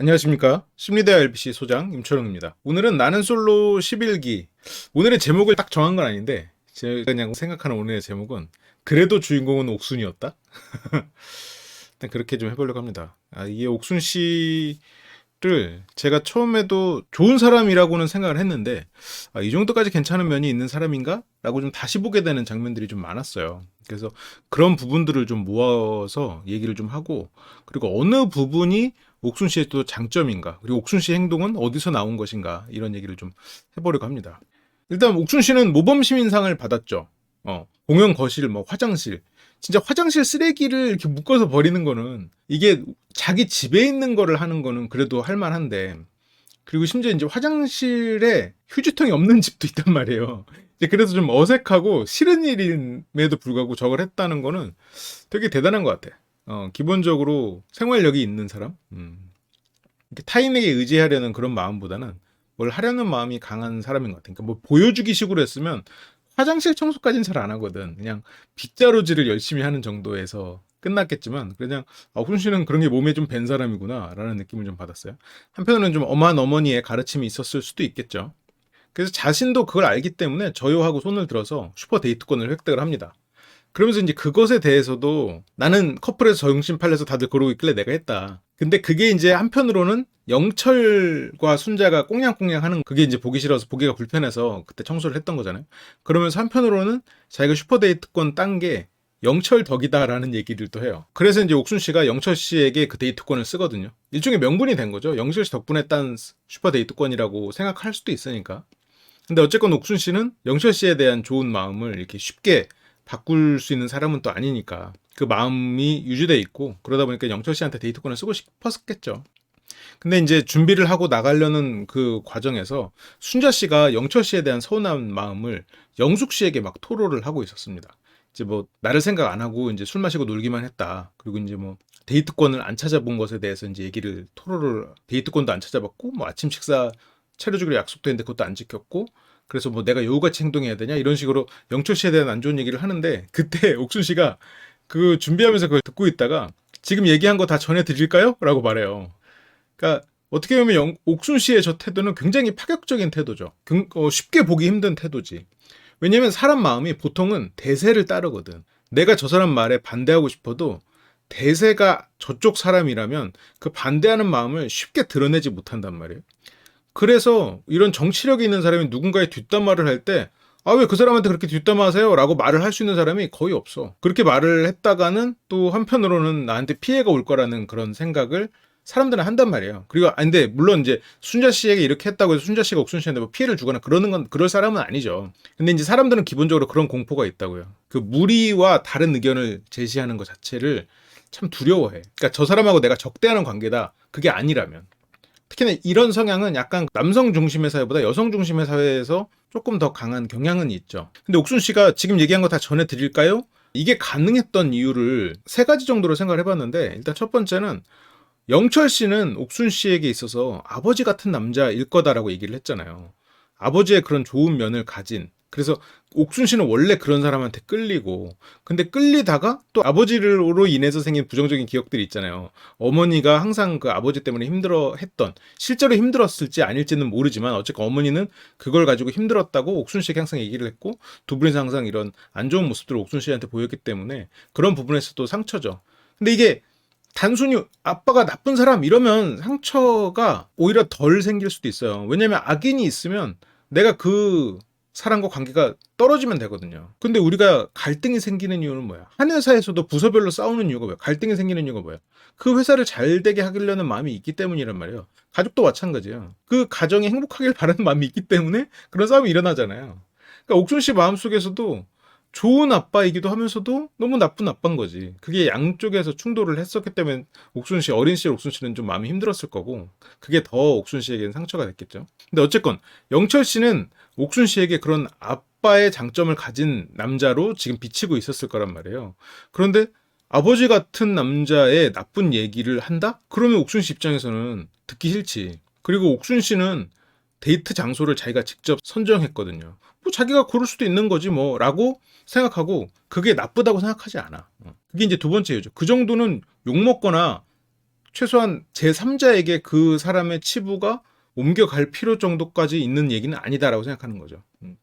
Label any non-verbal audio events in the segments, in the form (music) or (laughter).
안녕하십니까. 심리대화 LBC 소장 임철웅입니다. 오늘은 나는 솔로 11기. 오늘의 제목을 딱 정한 건 아닌데, 제가 그냥 생각하는 오늘의 제목은, 그래도 주인공은 옥순이었다? (laughs) 일단 그렇게 좀 해보려고 합니다. 아, 이게 옥순 씨를 제가 처음에도 좋은 사람이라고는 생각을 했는데, 아, 이 정도까지 괜찮은 면이 있는 사람인가? 라고 좀 다시 보게 되는 장면들이 좀 많았어요. 그래서 그런 부분들을 좀 모아서 얘기를 좀 하고, 그리고 어느 부분이 옥순 씨의 또 장점인가 그리고 옥순 씨의 행동은 어디서 나온 것인가 이런 얘기를 좀 해보려고 합니다. 일단 옥순 씨는 모범 시민상을 받았죠. 어, 공연 거실, 뭐 화장실, 진짜 화장실 쓰레기를 이렇게 묶어서 버리는 거는 이게 자기 집에 있는 거를 하는 거는 그래도 할 만한데 그리고 심지어 이제 화장실에 휴지통이 없는 집도 있단 말이에요. 그래서 좀 어색하고 싫은 일임에도 불구하고 저걸 했다는 거는 되게 대단한 것 같아. 어, 기본적으로 생활력이 있는 사람, 음. 타인에게 의지하려는 그런 마음보다는 뭘 하려는 마음이 강한 사람인 것 같아. 그러니까 뭐 보여주기 식으로 했으면 화장실 청소까지는 잘 안 하거든. 그냥 빗자루질을 열심히 하는 정도에서 끝났겠지만 그냥 아, 훈 씨는 그런 게 몸에 좀 밴 사람이구나라는 느낌을 좀 받았어요. 한편으로는 좀 엄한 어머니의 가르침이 있었을 수도 있겠죠. 그래서 자신도 그걸 알기 때문에 저요하고 손을 들어서 슈퍼 데이트권을 획득을 합니다. 그러면서 이제 그것에 대해서도 나는 커플에서 정신 팔려서 다들 그러고 있길래 내가 했다. 근데 그게 이제 한편으로는 영철과 순자가 꽁냥꽁냥 하는 그게 이제 보기 싫어서 보기가 불편해서 그때 청소를 했던 거잖아요. 그러면서 한편으로는 자기가 슈퍼데이트권 딴 게 영철 덕이다라는 얘기를 또 해요. 그래서 이제 옥순 씨가 영철 씨에게 그 데이트권을 쓰거든요. 일종의 명분이 된 거죠. 영철 씨 덕분에 딴 슈퍼데이트권이라고 생각할 수도 있으니까. 근데 어쨌건 옥순 씨는 영철 씨에 대한 좋은 마음을 이렇게 쉽게 바꿀 수 있는 사람은 또 아니니까 그 마음이 유지돼 있고 그러다 보니까 영철 씨한테 데이트권을 쓰고 싶었겠죠. 근데 이제 준비를 하고 나가려는 그 과정에서 순자 씨가 영철 씨에 대한 서운한 마음을 영숙 씨에게 막 토로를 하고 있었습니다. 이제 뭐 나를 생각 안 하고 이제 술 마시고 놀기만 했다. 그리고 이제 뭐 데이트권을 안 찾아본 것에 대해서 이제 얘기를 토로를 데이트권도 안 찾아봤고 뭐 아침 식사 차려주기로 약속도 했는데 그것도 안 지켰고 그래서 뭐 내가 여우같이 행동해야 되냐 이런 식으로 영철 씨에 대한 안 좋은 얘기를 하는데 그때 (laughs) 옥순 씨가 그 준비하면서 그걸 듣고 있다가 지금 얘기한 거 다 전해드릴까요? 라고 말해요. 그러니까 어떻게 보면 영- 옥순 씨의 저 태도는 굉장히 파격적인 태도죠. 경- 어, 쉽게 보기 힘든 태도지. 왜냐면 사람 마음이 보통은 대세를 따르거든. 내가 저 사람 말에 반대하고 싶어도 대세가 저쪽 사람이라면 그 반대하는 마음을 쉽게 드러내지 못한단 말이에요. 그래서 이런 정치력이 있는 사람이 누군가의 뒷담화를 할 때, 아, 왜 그 사람한테 그렇게 뒷담화하세요? 라고 말을 할 수 있는 사람이 거의 없어. 그렇게 말을 했다가는 또 한편으로는 나한테 피해가 올 거라는 그런 생각을 사람들은 한단 말이에요. 그리고, 아, 근데 물론 이제 순자 씨에게 이렇게 했다고 해서 순자 씨가 옥순 씨한테 뭐 피해를 주거나 그러는 건, 그럴 사람은 아니죠. 근데 이제 사람들은 기본적으로 그런 공포가 있다고요. 그 무리와 다른 의견을 제시하는 것 자체를 참 두려워해. 그러니까 저 사람하고 내가 적대하는 관계다. 그게 아니라면. 특히나 이런 성향은 약간 남성 중심의 사회보다 여성 중심의 사회에서 조금 더 강한 경향은 있죠. 근데 옥순 씨가 지금 얘기한 거 다 전해드릴까요? 이게 가능했던 이유를 세 가지 정도로 생각을 해봤는데 일단 첫 번째는 영철 씨는 옥순 씨에게 있어서 아버지 같은 남자일 거다라고 얘기를 했잖아요. 아버지의 그런 좋은 면을 가진 그래서 옥순 씨는 원래 그런 사람한테 끌리고 근데 끌리다가 또 아버지로 인해서 생긴 부정적인 기억들이 있잖아요. 어머니가 항상 그 아버지 때문에 힘들어 했던 실제로 힘들었을지 아닐지는 모르지만 어쨌건 어머니는 그걸 가지고 힘들었다고 옥순 씨에게 항상 얘기를 했고 두 분이서 항상 이런 안 좋은 모습들을 옥순 씨한테 보였기 때문에 그런 부분에서도 상처죠. 근데 이게 단순히 아빠가 나쁜 사람 이러면 상처가 오히려 덜 생길 수도 있어요. 왜냐면 악인이 있으면 내가 그 사람과 관계가 떨어지면 되거든요. 근데 우리가 갈등이 생기는 이유는 뭐야? 한 회사에서도 부서별로 싸우는 이유가 뭐야? 갈등이 생기는 이유가 뭐야? 그 회사를 잘 되게 하려는 마음이 있기 때문이란 말이에요. 가족도 마찬가지예요. 그 가정이 행복하길 바라는 마음이 있기 때문에 그런 싸움이 일어나잖아요. 그러니까 옥순 씨 마음속에서도 좋은 아빠이기도 하면서도 너무 나쁜 아빠인 거지. 그게 양쪽에서 충돌을 했었기 때문에 옥순 씨, 어린 시절 옥순 씨는 좀 마음이 힘들었을 거고, 그게 더 옥순 씨에게는 상처가 됐겠죠. 근데 어쨌건, 영철 씨는 옥순 씨에게 그런 아빠의 장점을 가진 남자로 지금 비치고 있었을 거란 말이에요. 그런데 아버지 같은 남자의 나쁜 얘기를 한다? 그러면 옥순 씨 입장에서는 듣기 싫지. 그리고 옥순 씨는 데이트 장소를 자기가 직접 선정했거든요. 뭐 자기가 고를 수도 있는 거지 뭐라고 생각하고 그게 나쁘다고 생각하지 않아. 어. 그게 이제 두 번째 이유죠. 그 정도는 욕 먹거나 최소한 제 3자에게 그 사람의 치부가 옮겨갈 필요 정도까지 있는 얘기는 아니다라고 생각하는 거죠. 음.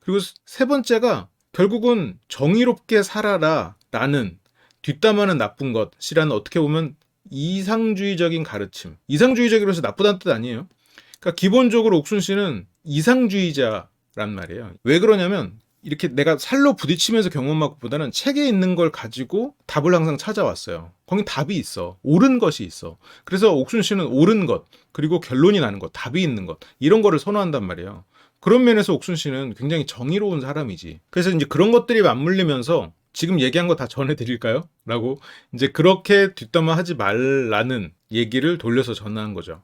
그리고 세 번째가 결국은 정의롭게 살아라 라는 뒷담화는 나쁜 것이라는 어떻게 보면 이상주의적인 가르침. 이상주의적이라서 나쁘다는 뜻 아니에요. 그러니까 기본적으로 옥순 씨는 이상주의자 란 말이에요. 왜 그러냐면 이렇게 내가 살로 부딪히면서 경험한 것보다는 책에 있는 걸 가지고 답을 항상 찾아왔어요. 거기 답이 있어. 옳은 것이 있어. 그래서 옥순 씨는 옳은 것, 그리고 결론이 나는 것, 답이 있는 것, 이런 거를 선호한단 말이에요. 그런 면에서 옥순 씨는 굉장히 정의로운 사람이지. 그래서 이제 그런 것들이 맞물리면서 지금 얘기한 거 다 전해드릴까요? 라고 이제 그렇게 뒷담화 하지 말라는 얘기를 돌려서 전화한 거죠.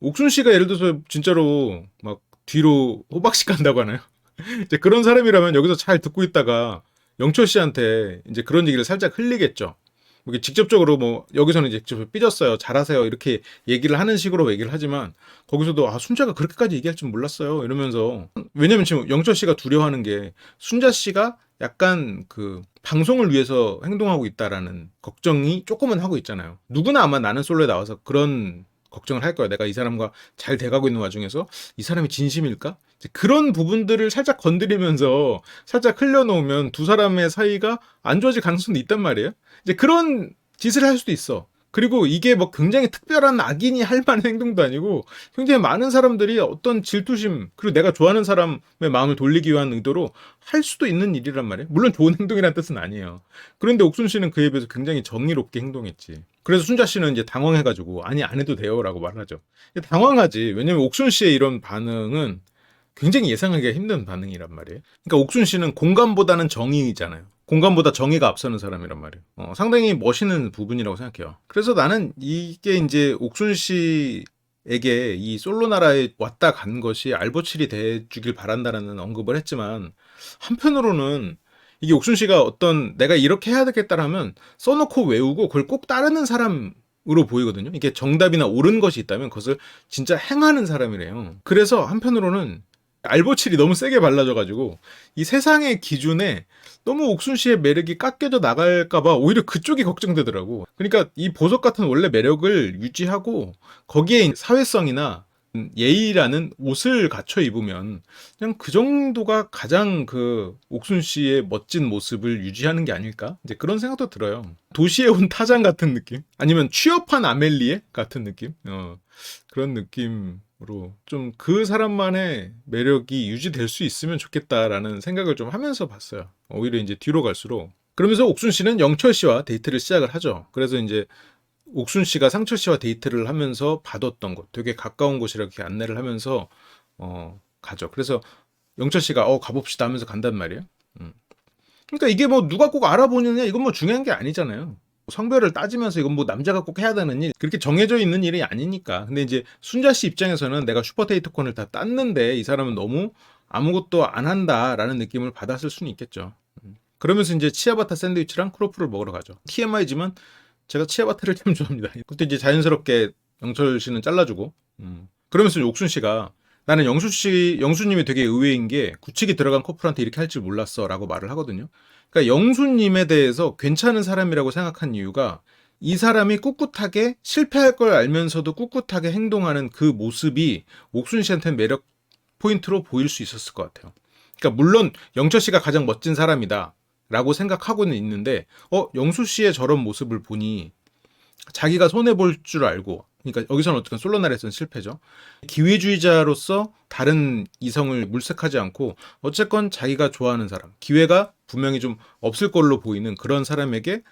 옥순 씨가 예를 들어서 진짜로 막 뒤로 호박씨 간다고 하나요? (laughs) 이제 그런 사람이라면 여기서 잘 듣고 있다가 영철 씨한테 이제 그런 얘기를 살짝 흘리겠죠. 뭐 이게 직접적으로 뭐 여기서는 이제 직접 삐졌어요. 잘하세요. 이렇게 얘기를 하는 식으로 얘기를 하지만 거기서도 아 순자가 그렇게까지 얘기할 줄 몰랐어요. 이러면서 왜냐면 지금 영철 씨가 두려워하는 게 순자 씨가 약간 그 방송을 위해서 행동하고 있다라는 걱정이 조금은 하고 있잖아요. 누구나 아마 나는 솔로에 나와서 그런 걱정을 할 거야. 내가 이 사람과 잘 돼가고 있는 와중에서 이 사람이 진심일까? 이제 그런 부분들을 살짝 건드리면서 살짝 흘려놓으면 두 사람의 사이가 안 좋아질 가능성도 있단 말이에요. 이제 그런 짓을 할 수도 있어. 그리고 이게 뭐 굉장히 특별한 악인이 할 만한 행동도 아니고 굉장히 많은 사람들이 어떤 질투심 그리고 내가 좋아하는 사람의 마음을 돌리기 위한 의도로 할 수도 있는 일이란 말이에요. 물론 좋은 행동이라는 뜻은 아니에요. 그런데 옥순 씨는 그에 비해서 굉장히 정의롭게 행동했지. 그래서 순자 씨는 이제 당황해가지고 아니 안 해도 돼요라고 말하죠. 당황하지. 왜냐면 옥순 씨의 이런 반응은 굉장히 예상하기가 힘든 반응이란 말이에요. 그러니까 옥순 씨는 공감보다는 정의잖아요. 공감보다 정의가 앞서는 사람이란 말이에요. 어, 상당히 멋있는 부분이라고 생각해요. 그래서 나는 이게 이제 옥순 씨에게 이 솔로 나라에 왔다 간 것이 알보칠이 돼 주길 바란다라는 언급을 했지만 한편으로는 이게 옥순 씨가 어떤 내가 이렇게 해야 되겠다라면 써놓고 외우고 그걸 꼭 따르는 사람 으로 보이거든요. 이게 정답이나 옳은 것이 있다면 그것을 진짜 행하는 사람이래요. 그래서 한편으로는 알보칠이 너무 세게 발라져가지고 이 세상의 기준에 너무 옥순 씨의 매력이 깎여져 나갈까봐 오히려 그쪽이 걱정되더라고. 그러니까 이 보석 같은 원래 매력을 유지하고 거기에 사회성이나 예의라는 옷을 갖춰 입으면 그냥 그 정도가 가장 그 옥순 씨의 멋진 모습을 유지하는 게 아닐까? 이제 그런 생각도 들어요. 도시에 온 타잔 같은 느낌? 아니면 취업한 아멜리에 같은 느낌? 어, 그런 느낌으 로 좀 그 사람만의 매력이 유지될 수 있으면 좋겠다라는 생각을 좀 하면서 봤어요. 오히려 이제 뒤로 갈수록. 그러면서 옥순 씨는 영철 씨와 데이트를 시작을 하죠. 그래서 이제 옥순 씨가 상철 씨와 데이트를 하면서 받았던 곳, 되게 가까운 곳이라 이렇게 안내를 하면서 어, 가죠. 그래서 영철 씨가 어 가봅시다 하면서 간단 말이에요. 음. 그러니까 이게 뭐 누가 꼭 알아보느냐 이건 뭐 중요한 게 아니잖아요. 성별을 따지면서 이건 뭐 남자가 꼭 해야 되는 일 그렇게 정해져 있는 일이 아니니까. 근데 이제 순자 씨 입장에서는 내가 슈퍼데이터권을 다 땄는데 이 사람은 너무 아무것도 안 한다라는 느낌을 받았을 수는 있겠죠. 음. 그러면서 이제 치아바타 샌드위치랑 크로플을 먹으러 가죠. TMI지만 제가 치아바타를 (laughs) 참 좋아합니다. 그때 이제 자연스럽게 영철 씨는 잘라주고, 음. 그러면서 옥순 씨가 나는 영수 씨, 영수님이 되게 의외인 게 구치기 들어간 커플한테 이렇게 할 줄 몰랐어라고 말을 하거든요. 그러니까 영수님에 대해서 괜찮은 사람이라고 생각한 이유가 이 사람이 꿋꿋하게 실패할 걸 알면서도 꿋꿋하게 행동하는 그 모습이 옥순 씨한테는 매력 포인트로 보일 수 있었을 것 같아요. 그러니까 물론 영철 씨가 가장 멋진 사람이다. 라고 생각하고는 있는데, 어, 영수 씨의 저런 모습을 보니 자기가 손해볼 줄 알고, 그러니까 여기서는 어떻게 솔로나라에서는 실패죠. 기회주의자로서 다른 이성을 물색하지 않고, 어쨌건 자기가 좋아하는 사람, 기회가 분명히 좀 없을 걸로 보이는 그런 사람에게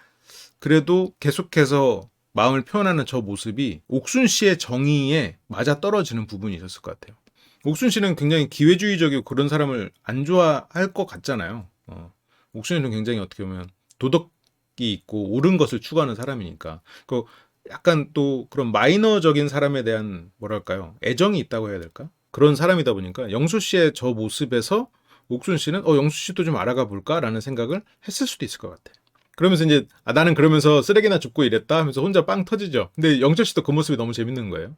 그래도 계속해서 마음을 표현하는 저 모습이 옥순 씨의 정의에 맞아 떨어지는 부분이 있었을 것 같아요. 옥순 씨는 굉장히 기회주의적이고 그런 사람을 안 좋아할 것 같잖아요. 어. 옥순이는 굉장히 어떻게 보면 도덕이 있고 옳은 것을 추구하는 사람이니까 그 약간 또 그런 마이너적인 사람에 대한 뭐랄까요 애정이 있다고 해야 될까 그런 사람이다 보니까 영수 씨의 저 모습에서 옥순 씨는 어 영수 씨도 좀 알아가 볼까라는 생각을 했을 수도 있을 것 같아. 그러면서 이제 아, 나는 그러면서 쓰레기나 줍고 이랬다 하면서 혼자 빵 터지죠. 근데 영철 씨도 그 모습이 너무 재밌는 거예요.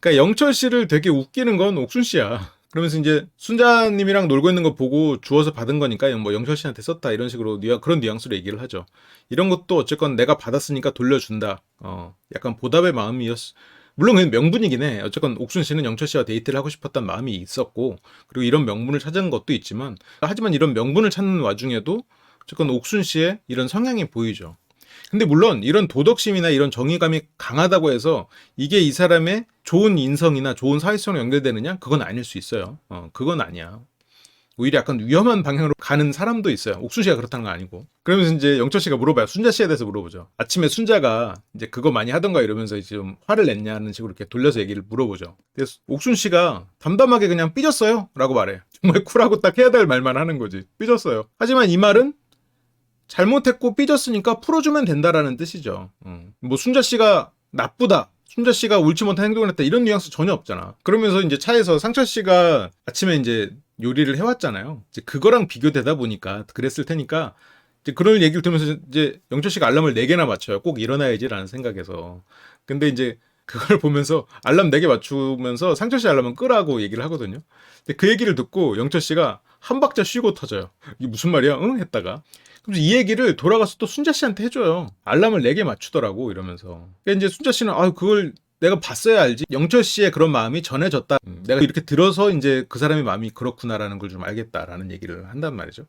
그러니까 영철 씨를 되게 웃기는 건 옥순 씨야. 그러면서 이제 순자님이랑 놀고 있는 거 보고 주워서 받은 거니까 뭐 영철 씨한테 썼다 이런 식으로 뉘앙, 그런 뉘앙스로 얘기를 하죠. 이런 것도 어쨌건 내가 받았으니까 돌려준다. 어, 약간 보답의 마음이었. 물론 그냥 명분이긴 해. 어쨌건 옥순 씨는 영철 씨와 데이트를 하고 싶었던 마음이 있었고 그리고 이런 명분을 찾은 것도 있지만 하지만 이런 명분을 찾는 와중에도 어쨌건 옥순 씨의 이런 성향이 보이죠. 근데 물론 이런 도덕심이나 이런 정의감이 강하다고 해서 이게 이 사람의 좋은 인성이나 좋은 사회성으로 연결되느냐? 그건 아닐 수 있어요. 어, 그건 아니야. 오히려 약간 위험한 방향으로 가는 사람도 있어요. 옥순 씨가 그렇다는 건 아니고. 그러면서 이제 영철 씨가 물어봐요. 순자 씨에 대해서 물어보죠. 아침에 순자가 이제 그거 많이 하던가 이러면서 이제 좀 화를 냈냐는 식으로 이렇게 돌려서 얘기를 물어보죠. 그래서 옥순 씨가 담담하게 그냥 삐졌어요. 라고 말해. 정말 쿨하고 딱 해야 될 말만 하는 거지. 삐졌어요. 하지만 이 말은 잘못했고 삐졌으니까 풀어주면 된다라는 뜻이죠. 음. 뭐 순자 씨가 나쁘다. 순자 씨가 옳지 못한 행동을 했다. 이런 뉘앙스 전혀 없잖아. 그러면서 이제 차에서 상철 씨가 아침에 이제 요리를 해왔잖아요. 이제 그거랑 비교되다 보니까 그랬을 테니까 이제 그런 얘기를 들으면서 이제 영철 씨가 알람을 4개나 맞춰요. 꼭 일어나야지라는 생각에서. 근데 이제 그걸 보면서 알람 4개 맞추면서 상철 씨 알람은 끄라고 얘기를 하거든요. 근데 그 얘기를 듣고 영철 씨가 한 박자 쉬고 터져요. 이게 무슨 말이야? 응? 했다가. 그래서 이 얘기를 돌아가서 또 순자 씨한테 해줘요. 알람을 4개 맞추더라고 이러면서. 그러니까 이제 순자 씨는 아 그걸 내가 봤어야 알지. 영철 씨의 그런 마음이 전해졌다. 음, 내가 이렇게 들어서 이제 그 사람의 마음이 그렇구나라는 걸 좀 알겠다라는 얘기를 한단 말이죠.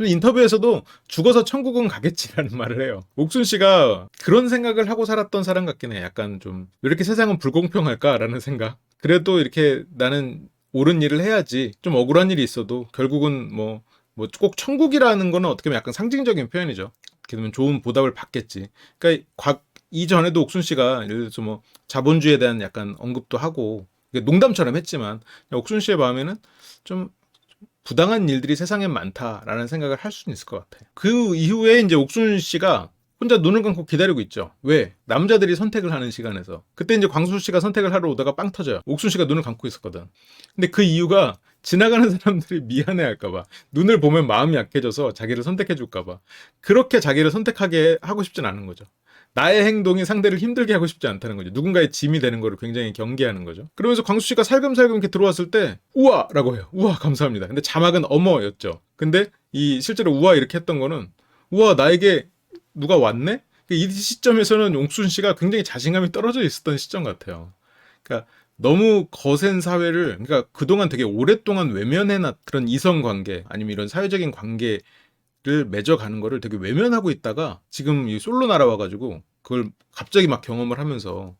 인터뷰에서도 죽어서 천국은 가겠지라는 (laughs) 말을 해요. 옥순 씨가 그런 생각을 하고 살았던 사람 같긴 해. 약간 좀왜 이렇게 세상은 불공평할까라는 생각. 그래도 이렇게 나는 옳은 일을 해야지. 좀 억울한 일이 있어도 결국은 뭐 뭐 꼭 천국이라는 거는 어떻게 보면 약간 상징적인 표현이죠. 보면 좋은 보답을 받겠지. 그러니까 과, 이전에도 옥순 씨가 예를 들어서 뭐 자본주의에 대한 약간 언급도 하고 농담처럼 했지만 옥순 씨의 마음에는 좀 부당한 일들이 세상에 많다라는 생각을 할 수는 있을 것 같아요. 그 이후에 이제 옥순 씨가 혼자 눈을 감고 기다리고 있죠. 왜? 남자들이 선택을 하는 시간에서. 그때 이제 광수 씨가 선택을 하러 오다가 빵 터져요. 옥순 씨가 눈을 감고 있었거든. 근데 그 이유가 지나가는 사람들이 (laughs) 미안해 할까봐. 눈을 보면 마음이 약해져서 자기를 선택해 줄까봐. 그렇게 자기를 선택하게 하고 싶진 않은 거죠. 나의 행동이 상대를 힘들게 하고 싶지 않다는 거죠. 누군가의 짐이 되는 거를 굉장히 경계하는 거죠. 그러면서 광수 씨가 살금살금 이렇게 들어왔을 때 우와! 라고 해요. 우와 감사합니다. 근데 자막은 어머였죠. 근데 이 실제로 우와 이렇게 했던 거는 우와 나에게 누가 왔네? 이 시점에서는 용순 씨가 굉장히 자신감이 떨어져 있었던 시점 같아요. 그러니까 너무 거센 사회를 그러니까 그동안 되게 오랫동안 외면해놨 그런 이성 관계 아니면 이런 사회적인 관계 를 맺어가는 거를 되게 외면하고 있다가 지금 이 솔로 날아와가지고 그걸 갑자기 막 경험을 하면서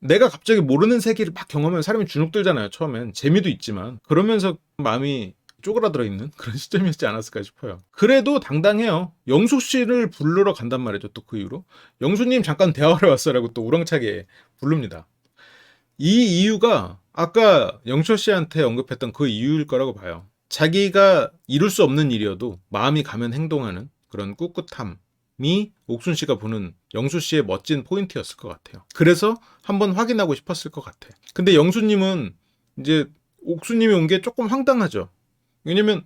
내가 갑자기 모르는 세계를 막 경험하면 사람이 주눅들잖아요 처음엔 재미도 있지만 그러면서 마음이 쪼그라들어 있는 (laughs) 그런 시점이었지 않았을까 싶어요. 그래도 당당해요. 영수 씨를 부르러 간단 말이죠. 또 그 이후로 영수님 잠깐 대화하러 왔어라고 또 우렁차게 부릅니다. 이 이유가 아까 영철 씨한테 언급했던 그 이유일 거라고 봐요. 자기가 이룰 수 없는 일이어도 마음이 가면 행동하는 그런 꿋꿋함이 옥순 씨가 보는 영수 씨의 멋진 포인트였을 것 같아요. 그래서 한번 확인하고 싶었을 것 같아. 근데 영수님은 이제 옥수님이 온 게 조금 황당하죠. 왜냐면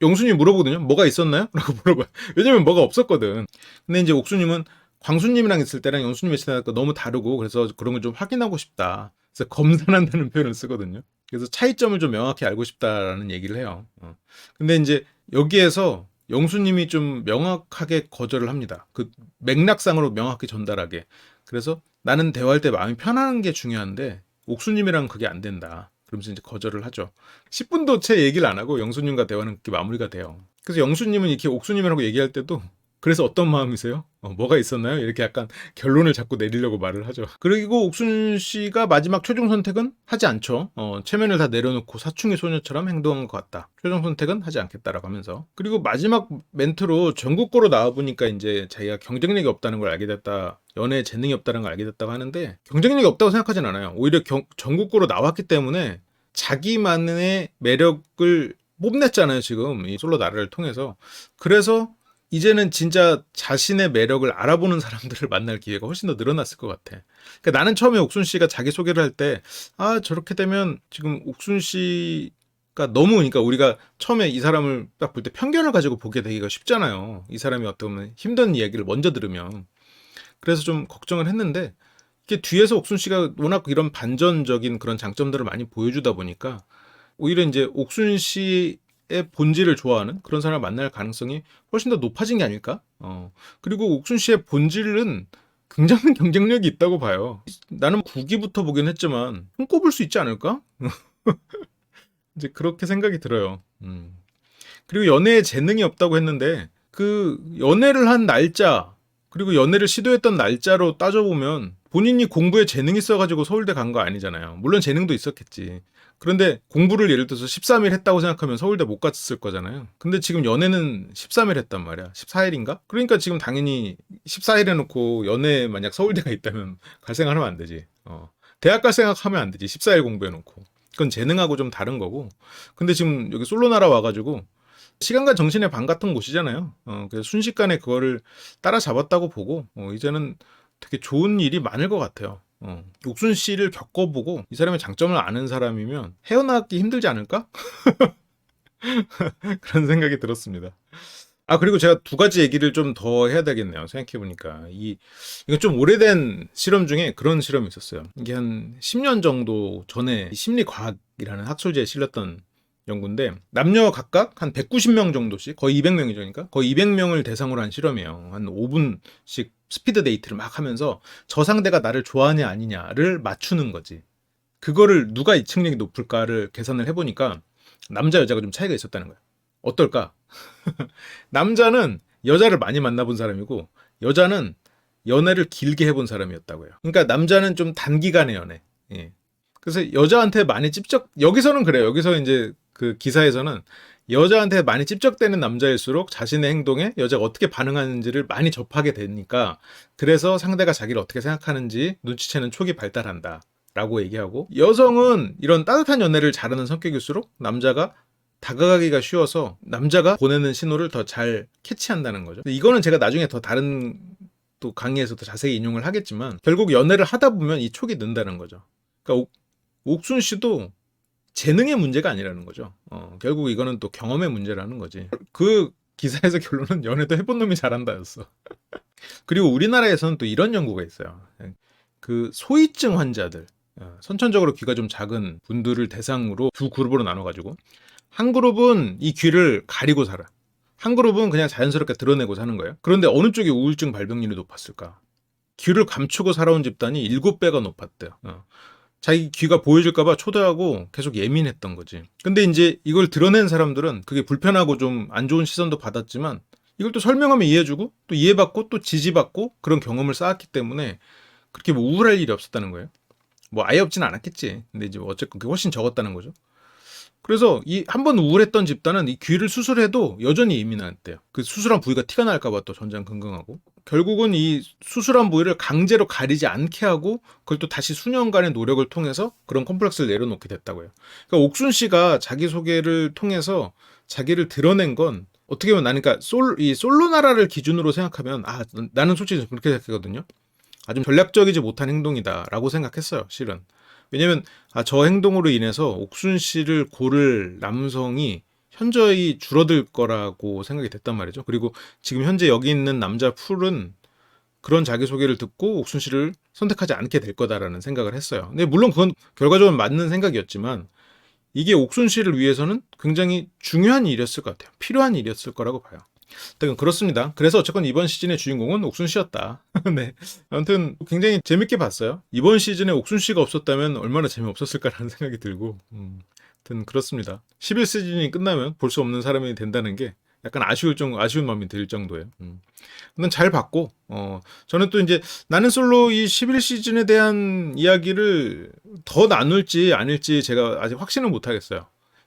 영수님이 물어보거든요. 뭐가 있었나요? (laughs) 라고 물어봐요. 왜냐면 뭐가 없었거든. 근데 이제 옥수님은 광수님이랑 있을 때랑 영수님 있을 때가 너무 다르고 그래서 그런 걸 좀 확인하고 싶다. 그래서 검산한다는 표현을 쓰거든요. 그래서 차이점을 좀 명확히 알고 싶다라는 얘기를 해요. 어. 근데 이제 여기에서 영수님이 좀 명확하게 거절을 합니다. 그 맥락상으로 명확히 전달하게. 그래서 나는 대화할 때 마음이 편안한 게 중요한데 옥수님이랑 그게 안 된다. 그러면서 이제 거절을 하죠. 10분도 채 얘기를 안 하고 영수님과 대화는 그렇게 마무리가 돼요. 그래서 영수님은 이렇게 옥수님이라고 얘기할 때도 그래서 어떤 마음이세요? 어, 뭐가 있었나요? 이렇게 약간 결론을 자꾸 내리려고 말을 하죠. 그리고 옥순 씨가 마지막 최종 선택은 하지 않죠. 어, 체면을 다 내려놓고 사춘기 소녀처럼 행동한 것 같다. 최종 선택은 하지 않겠다라고 하면서. 그리고 마지막 멘트로 전국고로 나와보니까 이제 자기가 경쟁력이 없다는 걸 알게 됐다. 연애 재능이 없다는 걸 알게 됐다고 하는데 경쟁력이 없다고 생각하진 않아요. 오히려 경, 전국고로 나왔기 때문에 자기만의 매력을 뽐냈잖아요, 지금. 이 솔로 나라를 통해서. 그래서 이제는 진짜 자신의 매력을 알아보는 사람들을 (laughs) 만날 기회가 훨씬 더 늘어났을 것 같아. 그러니까 나는 처음에 옥순 씨가 자기 소개를 할 때, 아, 저렇게 되면 지금 옥순 씨가 너무, 그러니까 우리가 처음에 이 사람을 딱 볼 때 편견을 가지고 보게 되기가 쉽잖아요. 이 사람이 어떤 힘든 이야기를 먼저 들으면. 그래서 좀 걱정을 했는데, 이게 뒤에서 옥순 씨가 워낙 이런 반전적인 그런 장점들을 많이 보여주다 보니까, 오히려 이제 옥순 씨의 본질을 좋아하는 그런 사람을 만날 가능성이 훨씬 더 높아진 게 아닐까? 어. 그리고 옥순 씨의 본질은 굉장한 경쟁력이 있다고 봐요. 나는 9기부터 보긴 했지만 손꼽을 수 있지 않을까? (laughs) 이제 그렇게 생각이 들어요. 음. 그리고 연애에 재능이 없다고 했는데 그 연애를 한 날짜 그리고 연애를 시도했던 날짜로 따져보면 본인이 공부에 재능이 있어가지고 서울대 간 거 아니잖아요. 물론 재능도 있었겠지. 그런데 공부를 예를 들어서 13일 했다고 생각하면 서울대 못 갔을 거잖아요. 근데 지금 연애는 13일 했단 말이야. 14일인가? 그러니까 지금 당연히 14일 해놓고 연애 만약 서울대가 있다면 (laughs) 갈 생각하면 안 되지. 어. 대학 갈 생각하면 안 되지. 14일 공부해놓고. 그건 재능하고 좀 다른 거고. 근데 지금 여기 솔로 나라 와가지고 시간과 정신의 방 같은 곳이잖아요. 어, 그래서 순식간에 그거를 따라잡았다고 보고 어, 이제는 되게 좋은 일이 많을 것 같아요. 어. 옥순 씨를 겪어보고 이 사람의 장점을 아는 사람이면 헤어나기 힘들지 않을까? (laughs) 그런 생각이 들었습니다. 아 그리고 제가 두 가지 얘기를 좀 더 해야 되겠네요. 생각해 보니까 이 이거 좀 오래된 실험 중에 그런 실험이 있었어요. 이게 한 10년 정도 전에 심리 과학이라는 학술지에 실렸던 연구인데 남녀 각각 한 190명 정도씩 거의 200명이죠. 그러니까 거의 200명을 대상으로 한 실험이에요. 한 5분씩 스피드 데이트를 막 하면서 저 상대가 나를 좋아하냐 아니냐를 맞추는 거지. 그거를 누가 이층력이 높을까를 계산을 해보니까 남자 여자가 좀 차이가 있었다는 거예요. 어떨까? (laughs) 남자는 여자를 많이 만나본 사람이고 여자는 연애를 길게 해본 사람이었다고요. 그러니까 남자는 좀 단기간의 연애. 예. 그래서 여자한테 많이 찝적 여기서는 그래요. 여기서 이제 그 기사에서는 여자한테 많이 찝적대는 남자일수록 자신의 행동에 여자가 어떻게 반응하는지를 많이 접하게 되니까 그래서 상대가 자기를 어떻게 생각하는지 눈치채는 촉이 발달한다. 라고 얘기하고 여성은 이런 따뜻한 연애를 잘하는 성격일수록 남자가 다가가기가 쉬워서 남자가 보내는 신호를 더 잘 캐치한다는 거죠. 이거는 제가 나중에 더 다른 또 강의에서 더 자세히 인용을 하겠지만 결국 연애를 하다 보면 이 촉이 는다는 거죠. 그러니까 옥, 옥순 씨도 재능의 문제가 아니라는 거죠. 어, 결국 이거는 또 경험의 문제라는 거지. 그 기사에서 결론은 연애도 해본 놈이 잘한다였어. 그리고 우리나라에서는 또 이런 연구가 있어요. 그 소위증 환자들, 어, 선천적으로 귀가 좀 작은 분들을 대상으로 두 그룹으로 나눠가지고 한 그룹은 이 귀를 가리고 살아. 한 그룹은 그냥 자연스럽게 드러내고 사는 거예요. 그런데 어느 쪽이 우울증 발병률이 높았을까? 귀를 감추고 살아온 집단이 7배가 높았대요. 어. 자기 귀가 보여줄까봐 초대하고 계속 예민했던 거지. 근데 이제 이걸 드러낸 사람들은 그게 불편하고 좀 안 좋은 시선도 받았지만 이걸 또 설명하면 이해해주고 또 이해받고 또 지지받고 그런 경험을 쌓았기 때문에 그렇게 뭐 우울할 일이 없었다는 거예요. 뭐 아예 없진 않았겠지. 근데 이제 어쨌건 그게 훨씬 적었다는 거죠. 그래서 이 한 번 우울했던 집단은 이 귀를 수술해도 여전히 예민했대요. 그 수술한 부위가 티가 날까봐 또 전전긍긍하고 결국은 이 수술한 부위를 강제로 가리지 않게 하고 그걸 또 다시 수년간의 노력을 통해서 그런 컴플렉스를 내려놓게 됐다고요. 그러니까 옥순 씨가 자기 소개를 통해서 자기를 드러낸 건 어떻게 보면 나는 그러니까 솔, 이 솔로 나라를 기준으로 생각하면 아 나는 솔직히 그렇게 생각하거든요. 아주 전략적이지 못한 행동이다라고 생각했어요. 실은. 왜냐면 아, 저 행동으로 인해서 옥순 씨를 고를 남성이 현저히 줄어들 거라고 생각이 됐단 말이죠. 그리고 지금 현재 여기 있는 남자 풀은 그런 자기소개를 듣고 옥순 씨를 선택하지 않게 될 거다라는 생각을 했어요. 근데 물론 그건 결과적으로 맞는 생각이었지만 이게 옥순 씨를 위해서는 굉장히 중요한 일이었을 것 같아요. 필요한 일이었을 거라고 봐요. 하여튼 그렇습니다. 그래서 어쨌건 이번 시즌의 주인공은 옥순 씨였다. (laughs) 네. 아무튼 굉장히 재밌게 봤어요. 이번 시즌에 옥순 씨가 없었다면 얼마나 재미없었을까라는 생각이 들고. 음. 하여튼 그렇습니다. 11시즌이 끝나면 볼 수 없는 사람이 된다는 게 약간 아쉬울 정도, 아쉬운 마음이 들 정도예요. 음. 근데 잘 봤고, 어, 저는 또 이제 나는 솔로 이 11시즌에 대한 이야기를 더 나눌지 아닐지 제가 아직 확신을 못 하겠어요.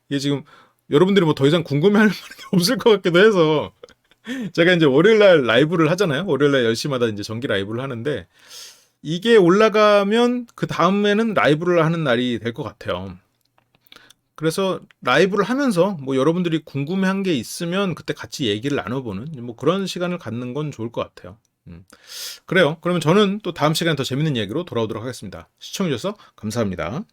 이게 지금 여러분들이 뭐 더 이상 궁금해할 만한 게 (laughs) 없을 것 같기도 해서 (laughs) 제가 이제 월요일 날 라이브를 하잖아요. 월요일 날 10시마다 이제 정기 라이브를 하는데 이게 올라가면 그 다음에는 라이브를 하는 날이 될 것 같아요. 그래서 라이브를 하면서 뭐 여러분들이 궁금한 게 있으면 그때 같이 얘기를 나눠보는 뭐 그런 시간을 갖는 건 좋을 것 같아요. 음. 그래요. 그러면 저는 또 다음 시간에 더 재밌는 이야기로 돌아오도록 하겠습니다. 시청해주셔서 감사합니다.